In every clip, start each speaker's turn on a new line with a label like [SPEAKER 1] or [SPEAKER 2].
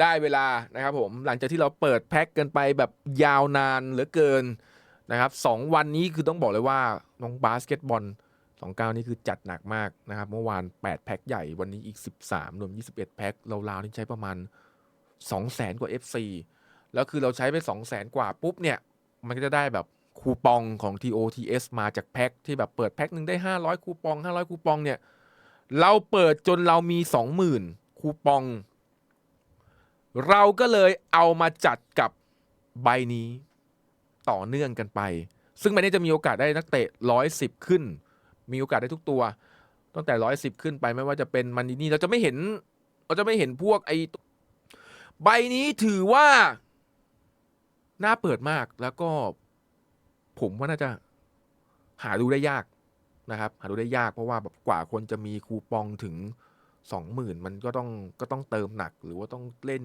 [SPEAKER 1] ได้เวลานะครับผมหลังจากที่เราเปิดแพ็คกันไปแบบยาวนานเหลือเกินนะครับสองวันนี้คือต้องบอกเลยว่าน้องบาสเกตบอลสองเก้านี่คือจัดหนักมากนะครับ เมื่อวาน 8 แพ็คใหญ่วันนี้อีก 13 รวม 21 แพ็คราวๆนี่ใช้ประมาณ 200,000 กว่า FC แล้วคือเราใช้ไป 200,000 กว่าปุ๊บเนี่ย มันก็จะได้แบบคูปองของ TOTS มาจากแพ็คที่แบบเปิดแพ็คหนึ่งได้ 500 คูปอง 500 คูปองเนี่ย เราเปิดจนเรามี 20,000 คูปอง เราก็เลยเอามาจัดกับใบนี้ต่อเนื่องกันไป ซึ่งใบนี้จะมีโอกาสได้นักเตะ 110 ขึ้น มีโอกาสได้ทุกตัว ตั้งแต่ 110 ขึ้นไปไม่ว่าจะเป็นมันนี่เราจะไม่เห็น เราจะไม่เห็นพวกไอใบนี้ถือว่า น่าเปิดมากแล้วก็ผมว่าน่าจะหาดูได้ยากนะครับ หาดูได้ยากเพราะว่าแบบกว่าคนจะมีคูปองถึง สองหมื่นมันก็ต้องก็ต้องเติมหนัก หรือว่าต้องเล่น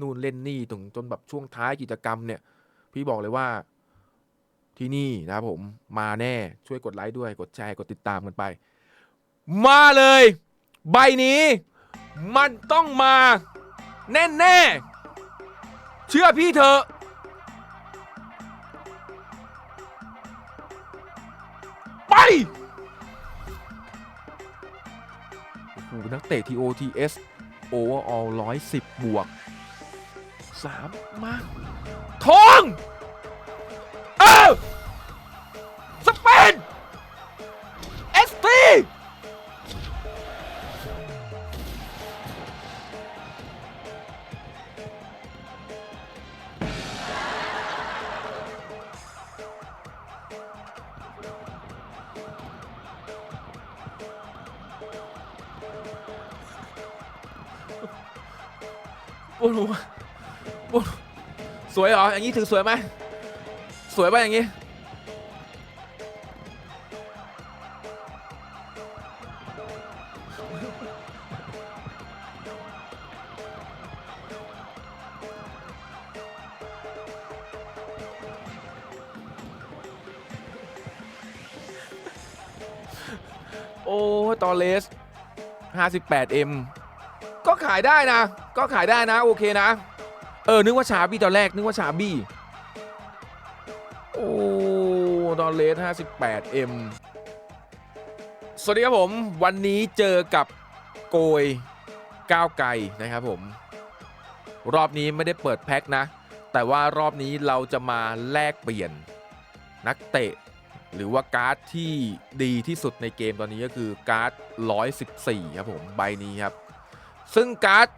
[SPEAKER 1] นู่นเล่นนี่ถึงจนแบบช่วงท้ายกิจกรรมเนี่ย พี่บอกเลยว่าที่นี่นะครับผมมาแน่ช่วยกดไลค์ด้วยกดแชร์กดติดตามกันไป มาเลย ใบนี้ มันต้องมา แน่แน่ๆเชื่อพี่เถอะไป นักเตะ TOTS overall 110 บวก 3 มาทอง โอ้โหโอ้โหสวยเหรอ อย่างนี้ถือสวยไหมสวยป่ะอย่างนี้ โอ้ตอเลส 58M ก็ขายได้นะ ก็ขายได้นะ โอเคนะ เออ นึกว่าชาบี้ตอนแรก นึกว่าชาบี้ โอ้ตอนเลส 58M สวัสดีครับผม วันนี้เจอกับโกยก้าวไกลนะครับผม รอบนี้ไม่ได้เปิดแพ็คนะ แต่ว่ารอบนี้เราจะมาแลกเปลี่ยนนักเตะ หรือว่าการ์ดที่ดีที่สุดในเกมตอนนี้ก็คือการ์ด 114 ครับผม ใบนี้ครับ ซึ่งการ์ด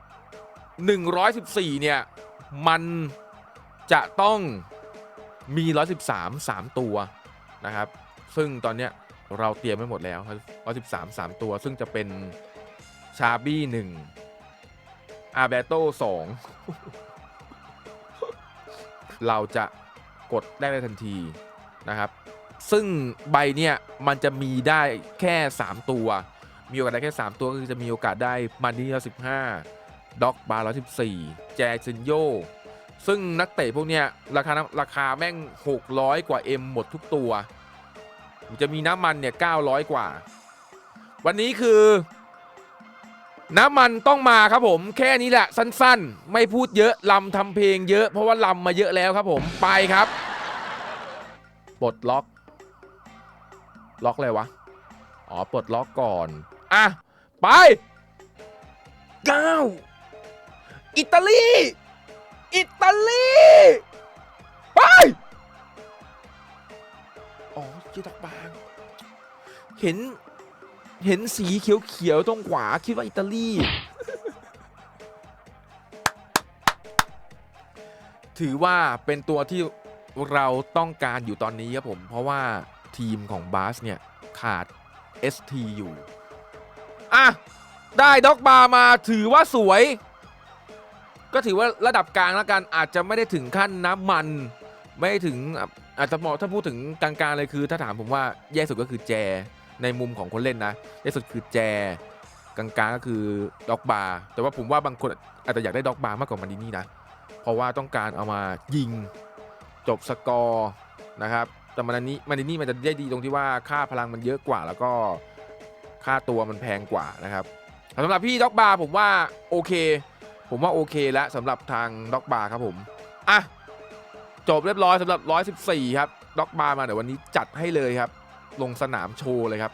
[SPEAKER 1] 114 เนี่ย มันจะต้องมี 113 3 ตัวนะครับ ซึ่งตอนเนี้ยเราเตรียมไว้หมดแล้ว 113 3 ตัว ซึ่งจะเป็นชาบี้1อาเบโต้2เราจะกดได้ในทันทีนะครับ ซึ่งใบเนี่ยมันจะมีได้แค่ 3 ตัว มีโอกาสได้แค่ 3 ตัวก็คือจะมีโอกาสได้มันนี่ร้อยสิบห้าด็อกบาร์ร้อยสิบสี่แจซินโยซึ่งนักเตะพวกเนี้ยราคาราคาแม่ง 600 กว่า M หมดทุกตัว จะมีน้ำมันเนี่ย 900 กว่า วันนี้คือ น้ำมันต้องมาครับผม แค่นี้แหละ สั้นๆ ไม่พูดเยอะลำทำเพลงเยอะ เพราะว่าลำมาเยอะแล้วครับผมไปครับปลดล็อก ล็อกอะไรวะ อ๋อปลดล็อกก่อน อะ ไปเก้าอิตาลี อิตาลี ไป อ๋อจีดอกบาง เห็น เห็นสีเขียวๆตรงขวา คิดว่าอิตาลี ถือว่าเป็นตัวที่เราต้องการอยู่ตอนนี้ครับผม เพราะว่าทีมของบาสเนี่ย ขาด ST อยู่ อะ ได้ด็อกบาร์มาถือว่าสวย ก็ถือว่าระดับกลางแล้วกันอาจจะไม่ได้ถึงขั้นน้ำมัน ไม่ถึงอาจจะเหมองถ้าพูดถึงกลางๆเลยคือ ถ้าถามผมว่าแย่สุดก็คือแจ ในมุมของคนเล่นนะแย่สุดคือแจกลางๆก็คือด็อกบาร์แต่ว่าผมว่าบางคนอาจจะอยากได้ด็อกบาร์มากกว่ามันดินี่นะ เพราะว่าต้องการเอามายิงจบสกอร์นะครับ แต่มันอันนี้มันนี่มันจะได้ดีตรงที่ว่าค่าพลังมันเยอะกว่าแล้วก็ ค่าตัวมันแพงกว่านะครับสำหรับพี่ด็อกบาร์ผมว่าโอเค ผมว่าโอเคแล้วสำหรับทางด็อกบาร์ครับผมอะจบเรียบร้อยสำหรับ 114 ครับด็อกบาร์มาเดี๋ยววันนี้จัดให้เลยครับ ลงสนามโชว์เลยครับ